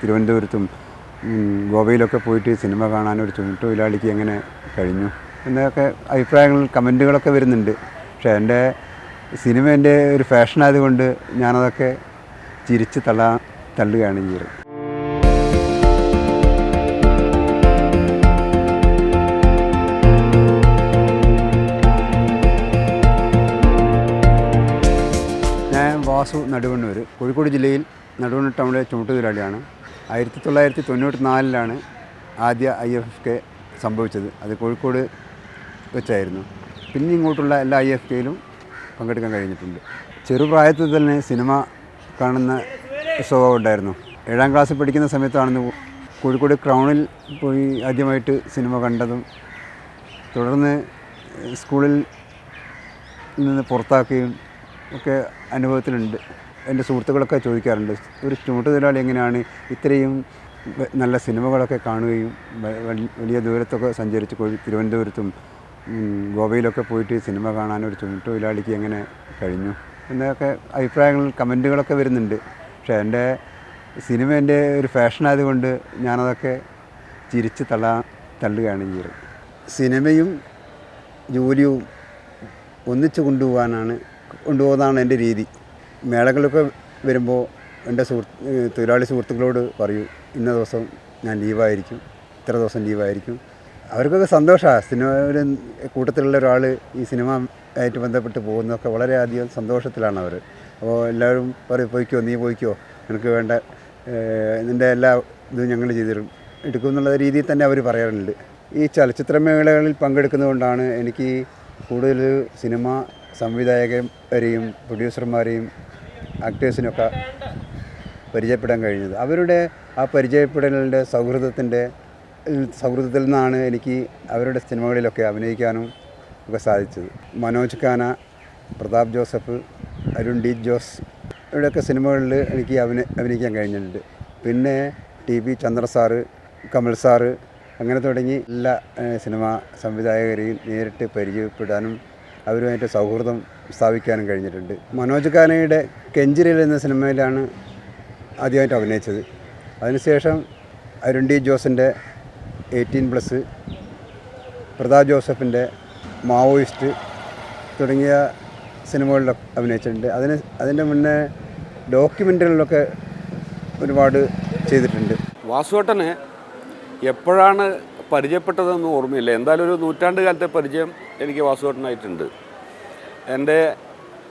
തിരുവനന്തപുരത്തും ഗോവയിലൊക്കെ പോയിട്ട് സിനിമ കാണാൻ ഒരു ചുമട്ടുതൊഴിലാളിക്ക് എങ്ങനെ കഴിഞ്ഞു എന്നൊക്കെ അഭിപ്രായങ്ങൾ കമന്റുകളൊക്കെ വരുന്നുണ്ട്. പക്ഷേ എന്റെ സിനിമ എന്റെ ഒരു ഫാഷൻ ആയതുകൊണ്ട് ഞാനതൊക്കെ ചിരിച്ച് തള്ളാ തള്ളുകയാണ് ചെയ്യുന്നത് ഞാൻ വാസു നടുവണ്ണൂർ കോഴിക്കോട് ജില്ലയിൽ നടുവണ്ണൂർ ടൗണിലെ ചുമട്ടുതൊഴിലാളിയാണ് ആയിരത്തി തൊള്ളായിരത്തി തൊണ്ണൂറ്റി നാലിലാണ് ആദ്യ ഐ എഫ് എഫ് കെ സംഭവിച്ചത്. അത് കോഴിക്കോട് വെച്ചായിരുന്നു. പിന്നെ ഇങ്ങോട്ടുള്ള എല്ലാ ഐ എഫ് കെയിലും പങ്കെടുക്കാൻ കഴിഞ്ഞിട്ടുണ്ട്. ചെറുപ്രായത്തിൽ തന്നെ സിനിമ കാണുന്ന സ്വഭാവം ഉണ്ടായിരുന്നു. ഏഴാം ക്ലാസ്സിൽ പഠിക്കുന്ന സമയത്താണെന്ന് കോഴിക്കോട് ക്രൗണിൽ പോയി ആദ്യമായിട്ട് സിനിമ കണ്ടതും തുടർന്ന് സ്കൂളിൽ നിന്ന് പുറത്താക്കുകയും ഒക്കെ അനുഭവത്തിലുണ്ട്. എന്റെ സുഹൃത്തുക്കളൊക്കെ ചോദിക്കാറുണ്ട് ഒരു ചുമട്ടുതൊഴിലാളി എങ്ങനെയാണ് ഇത്രയും നല്ല സിനിമകളൊക്കെ കാണുകയും വലിയ ദൂരത്തൊക്കെ സഞ്ചരിച്ച് തിരുവനന്തപുരത്തും ഗോവയിലൊക്കെ പോയിട്ട് സിനിമ കാണാൻ ഒരു ചുമട്ട് തൊഴിലാളിക്ക് എങ്ങനെ കഴിഞ്ഞു? എന്നൊക്കെ അഭിപ്രായങ്ങൾ കമന്റുകളൊക്കെ വരുന്നുണ്ട്. പക്ഷേ എന്റെ സിനിമ എന്റെ ഒരു ഫാഷൻ ആയതുകൊണ്ട് ഞാനതൊക്കെ ചിരിച്ച് തള്ളാ തള്ളുകയാണ് ചെയ്യുന്നത് സിനിമയും ജോലിയും ഒന്നിച്ച് കൊണ്ടുപോകാനാണ് കൊണ്ടുപോകുന്നതാണ് എന്റെ രീതി. മേളകളൊക്കെ വരുമ്പോൾ എന്റെ സുഹൃത്ത് തൊഴിലാളി സുഹൃത്തുക്കളോട് പറയും ഇന്ന ദിവസം ഞാൻ ലീവായിരിക്കും ഇത്ര ദിവസം ലീവായിരിക്കും. അവർക്കൊക്കെ സന്തോഷമാണ് സിനിമ ഒരു കൂട്ടത്തിലുള്ള ഒരാൾ ഈ സിനിമ ആയിട്ട് ബന്ധപ്പെട്ട് പോകുന്നതൊക്കെ വളരെയധികം സന്തോഷത്തിലാണ് അവർ. അപ്പോൾ എല്ലാവരും പറയും പോയിക്കോ നീ പോയിക്കോ നിനക്ക് വേണ്ട നിന്റെ എല്ലാ ഇതും ഞങ്ങൾ ചെയ്തു തരും. എടുക്കും എന്നുള്ള രീതിയിൽ തന്നെ അവർ പറയാറുണ്ട്. ഈ ചലച്ചിത്രമേളകളിൽ പങ്കെടുക്കുന്നതുകൊണ്ടാണ് എനിക്ക് കൂടുതൽ സിനിമ സംവിധായകരെയും പ്രൊഡ്യൂസർമാരെയും ആക്ടേഴ്സിനൊക്കെ പരിചയപ്പെടാൻ കഴിഞ്ഞത്. അവരുടെ ആ പരിചയപ്പെടലിന്റെ സൗഹൃദത്തിന്റെ സൗഹൃദത്തിൽ നിന്നാണ് എനിക്ക് അവരുടെ സിനിമകളിലൊക്കെ അഭിനയിക്കാനും ഒക്കെ സാധിച്ചത്. മനോജ് ഖാന പ്രതാപ് ജോസഫ് അരുൺ ഡി ജോസ് ഇവരുടെയൊക്കെ സിനിമകളിൽ എനിക്ക് അഭിനയ അഭിനയിക്കാൻ കഴിഞ്ഞിട്ടുണ്ട്. പിന്നെ T P Chandra sir Kamal sir അങ്ങനെ തുടങ്ങി എല്ലാ സിനിമാ സംവിധായകരെയും നേരിട്ട് പരിചയപ്പെടാനും അവരുമായിട്ട് സൗഹൃദം സ്ഥാപിക്കാനും കഴിഞ്ഞിട്ടുണ്ട്. മനോജ് കാനയുടെ കെഞ്ചിരിൽ എന്ന സിനിമയിലാണ് ആദ്യമായിട്ട് അഭിനയിച്ചത്. അതിനുശേഷം അരുൺ ഡി ജോസിന്റെ എയ്റ്റീൻ പ്ലസ് പ്രതാപ് ജോസഫിന്റെ മാവോയിസ്റ്റ് തുടങ്ങിയ സിനിമകളിലൊക്കെ അഭിനയിച്ചിട്ടുണ്ട്. അതിന് അതിന്റെ മുന്നേ ഡോക്യുമെന്ററികളിലൊക്കെ ഒരുപാട് ചെയ്തിട്ടുണ്ട്. വാസുവേട്ടനെ എപ്പോഴാണ് പരിചയപ്പെട്ടതെന്ന് ഓർമ്മയില്ല. എന്തായാലും ഒരു നൂറ്റാണ്ട് കാലത്തെ പരിചയം എനിക്ക് വാസുവേട്ടനായിട്ടുണ്ട് എന്റെ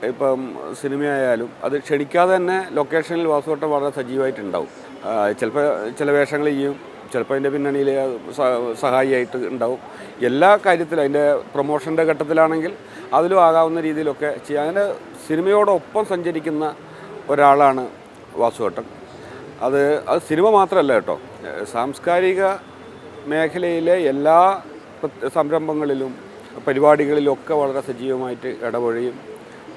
ഇപ്പം സിനിമയായാലും അത് ക്ഷണിക്കാതെ തന്നെ ലൊക്കേഷനിൽ വാസുവേട്ടൻ വളരെ സജീവമായിട്ടുണ്ടാവും ചിലപ്പോൾ ചില വേഷങ്ങൾ ചെയ്യും ചിലപ്പോൾ അതിന്റെ പിന്നണിയിൽ സഹായിയായിട്ട് ഉണ്ടാവും. എല്ലാ കാര്യത്തിലും അതിന്റെ പ്രൊമോഷന്റെ ഘട്ടത്തിലാണെങ്കിൽ അതിലും ആകാവുന്ന രീതിയിലൊക്കെ ചെയ്യാം. അങ്ങനെ സിനിമയോടൊപ്പം സഞ്ചരിക്കുന്ന ഒരാളാണ് വാസുവേട്ടൻ അത് അത് സിനിമ മാത്രമല്ല കേട്ടോ. സാംസ്കാരിക മേഖലയിലെ എല്ലാ സംരംഭങ്ങളിലും പരിപാടികളിലും ഒക്കെ വളരെ സജീവമായിട്ട് ഇടപഴയും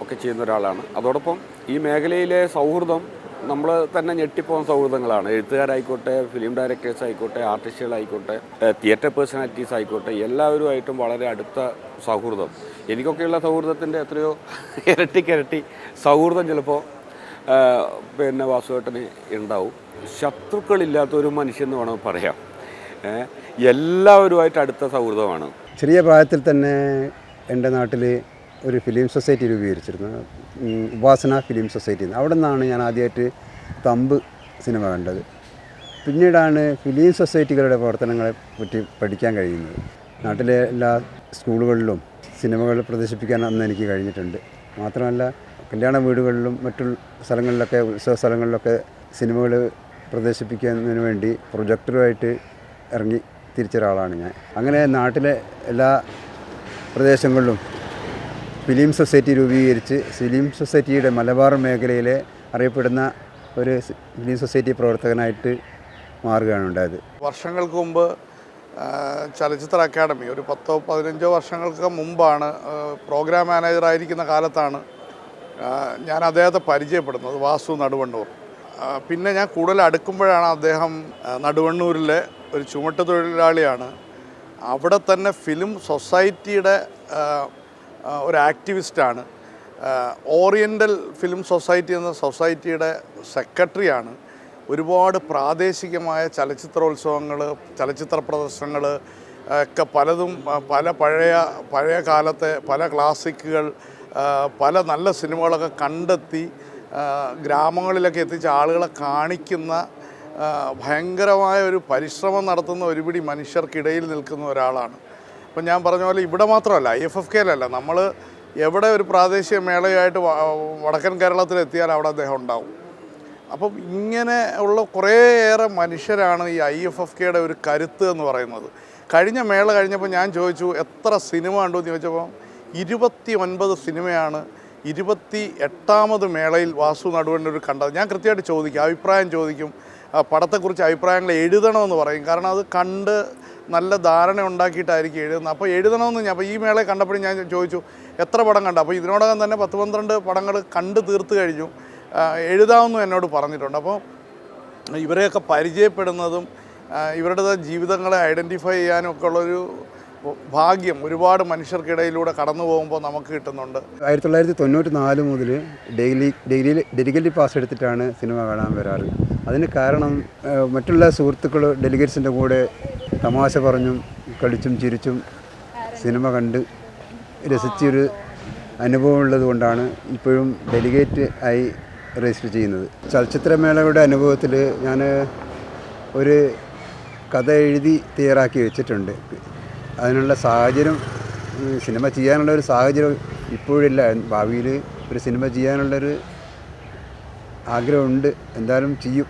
ഒക്കെ ചെയ്യുന്ന ഒരാളാണ്. അതോടൊപ്പം ഈ മേഖലയിലെ സൗഹൃദം നമ്മൾ തന്നെ ഞെട്ടിപ്പോകുന്ന സൗഹൃദങ്ങളാണ്. എഴുത്തുകാരായിക്കോട്ടെ ഫിലിം ഡയറക്ടേഴ്സ് ആയിക്കോട്ടെ ആർട്ടിസ്റ്റുകളായിക്കോട്ടെ തിയേറ്റർ പേഴ്സണാലിറ്റീസ് ആയിക്കോട്ടെ എല്ലാവരുമായിട്ടും വളരെ അടുത്ത സൗഹൃദം. എനിക്കൊക്കെയുള്ള സൗഹൃദത്തിന്റെ എത്രയോ ഇരട്ടിക്കിരട്ടി സൗഹൃദം ചിലപ്പോൾ പിന്നെ വാസുവേട്ടന് ഉണ്ടാവും. ശത്രുക്കളില്ലാത്ത ഒരു മനുഷ്യൻ എന്ന് വേണമെങ്കിൽ പറയാം. എല്ലാവരുമായിട്ട് അടുത്ത സൗഹൃദമാണ്. ചെറിയ പ്രായത്തിൽ തന്നെ എന്റെ നാട്ടിൽ ഒരു film society രൂപീകരിച്ചിരുന്നു. Upasana film society. അവിടെ നിന്നാണ് ഞാൻ ആദ്യമായിട്ട് തമ്പ് സിനിമ കണ്ടത്. പിന്നീടാണ് ഫിലിം സൊസൈറ്റികളുടെ പ്രവർത്തനങ്ങളെ പറ്റി പഠിക്കാൻ കഴിയുന്നത്. നാട്ടിലെ എല്ലാ സ്കൂളുകളിലും സിനിമകൾ പ്രദർശിപ്പിക്കാൻ അന്ന് എനിക്ക് കഴിഞ്ഞിട്ടുണ്ട്. മാത്രമല്ല കല്യാണ വീടുകളിലും മറ്റു സ്ഥലങ്ങളിലൊക്കെ ഉത്സവ സ്ഥലങ്ങളിലൊക്കെ സിനിമകൾ പ്രദർശിപ്പിക്കുന്നതിന് വേണ്ടി പ്രൊജക്ടറുമായിട്ട് ഇറങ്ങി തിരിച്ച ഒരാളാണ് ഞാൻ. അങ്ങനെ നാട്ടിലെ എല്ലാ പ്രദേശങ്ങളിലും ഫിലിം സൊസൈറ്റി രൂപീകരിച്ച് ഫിലിം സൊസൈറ്റിയുടെ മലബാർ മേഖലയിലെ അറിയപ്പെടുന്ന ഒരു ഫിലിം സൊസൈറ്റി പ്രവർത്തകനായിട്ട് മാറുകയാണ് ഉണ്ടായത്. വർഷങ്ങൾക്ക് മുമ്പ് ചലച്ചിത്ര അക്കാദമി ഒരു പത്തോ പതിനഞ്ചോ വർഷങ്ങൾക്ക് മുമ്പാണ് പ്രോഗ്രാം മാനേജർ മാനേജറായിരിക്കുന്ന കാലത്താണ് ഞാൻ അദ്ദേഹത്തെ പരിചയപ്പെടുന്നത് വാസു നടുവണ്ണൂർ. പിന്നെ ഞാൻ കൂടുതൽ അടുക്കുമ്പോഴാണ് അദ്ദേഹം നടുവണ്ണൂരിലെ ഒരു ചുമട്ട് തൊഴിലാളിയാണ്. അവിടെ തന്നെ ഫിലിം സൊസൈറ്റിയുടെ ഒരു ആക്ടിവിസ്റ്റാണ് ഓറിയന്റൽ ഫിലിം സൊസൈറ്റി എന്ന സൊസൈറ്റിയുടെ സെക്രട്ടറിയാണ് ഒരുപാട് പ്രാദേശികമായ ചലച്ചിത്രോത്സവങ്ങൾ ചലച്ചിത്ര പ്രദർശനങ്ങൾ ഒക്കെ പലതും പല പഴയ പഴയ കാലത്തെ പല ക്ലാസിക്കുകൾ പല നല്ല സിനിമകളൊക്കെ കണ്ടെത്തി ഗ്രാമങ്ങളിലൊക്കെ എത്തിച്ച് ആളുകളെ കാണിക്കുന്ന ഭയങ്കരമായ ഒരു പരിശ്രമം നടത്തുന്ന ഒരുപിടി മനുഷ്യർക്കിടയിൽ നിൽക്കുന്ന ഒരാളാണ്. അപ്പം ഞാൻ പറഞ്ഞ പോലെ ഇവിടെ മാത്രമല്ല എഫ് എഫ് കെയിലല്ല. നമ്മൾ എവിടെ ഒരു പ്രാദേശിക മേളയായിട്ട് വടക്കൻ കേരളത്തിലെത്തിയാൽ അവിടെ അദ്ദേഹം ഉണ്ടാവും. അപ്പം ഇങ്ങനെ ഉള്ള കുറേയേറെ മനുഷ്യരാണ് ഈ ഐ എഫ് എഫ് കെയുടെ ഒരു കരുത്ത് എന്ന് പറയുന്നത്. കഴിഞ്ഞ മേള കഴിഞ്ഞപ്പോൾ ഞാൻ ചോദിച്ചു എത്ര സിനിമ ഉണ്ടോ എന്ന് ചോദിച്ചപ്പോൾ ഇരുപത്തി ഒൻപത് സിനിമയാണ്. ഇരുപത്തി എട്ടാമത് മേളയിൽ വാസു ഒരു കണ്ടത്. ഞാൻ കൃത്യമായിട്ട് ചോദിക്കും അഭിപ്രായം ചോദിക്കും. പടത്തെക്കുറിച്ച് അഭിപ്രായങ്ങൾ എഴുതണമെന്ന് പറയും. കാരണം അത് കണ്ട് നല്ല ധാരണ ഉണ്ടാക്കിയിട്ടായിരിക്കും എഴുതുന്നത്. അപ്പോൾ എഴുതണമെന്ന് ഞാൻ അപ്പോൾ ഈ മേളയെ കണ്ടപ്പോഴും ഞാൻ ചോദിച്ചു എത്ര പടം കണ്ടു? അപ്പോൾ ഇതിനോടകം തന്നെ പത്ത് പന്ത്രണ്ട് പടങ്ങൾ കണ്ട് തീർത്ത് കഴിഞ്ഞു. എഴുതാമെന്ന് എന്നോട് പറഞ്ഞിട്ടുണ്ട്. അപ്പോൾ ഇവരെയൊക്കെ പരിചയപ്പെടുന്നതും ഇവരുടെ ജീവിതങ്ങളെ ഐഡന്റിഫൈ ചെയ്യാനും ഒക്കെ ഉള്ളൊരു ഭാഗ്യം ഒരുപാട് മനുഷ്യർക്കിടയിലൂടെ കടന്നു പോകുമ്പോൾ നമുക്ക് കിട്ടുന്നുണ്ട്. ആയിരത്തി തൊള്ളായിരത്തി തൊണ്ണൂറ്റി നാല് മുതൽ ഡെയിലി ഡെയിലി ഡെലിഗേറ്റ് പാസ് എടുത്തിട്ടാണ് സിനിമ കാണാൻ വരാറ്. അതിന് കാരണം മറ്റുള്ള സുഹൃത്തുക്കൾ ഡെലിഗേറ്റ്സിന്റെ കൂടെ തമാശ പറഞ്ഞും കളിച്ചും ചിരിച്ചും സിനിമ കണ്ട് രസിച്ചൊരു അനുഭവം ഉള്ളത് കൊണ്ടാണ് ഇപ്പോഴും ഡെലിഗേറ്റ് ആയി രജിസ്റ്റർ ചെയ്യുന്നത്. ചലച്ചിത്രമേളയുടെ അനുഭവത്തിൽ ഞാൻ ഒരു കഥ എഴുതി തയ്യാറാക്കി വെച്ചിട്ടുണ്ട്. അതിനുള്ള സാഹചര്യം സിനിമ ചെയ്യാനുള്ള ഒരു സാഹചര്യം ഇപ്പോഴില്ല. ഭാവിയിൽ ഒരു സിനിമ ചെയ്യാനുള്ളൊരു ആഗ്രഹമുണ്ട്. എന്തായാലും ചെയ്യും.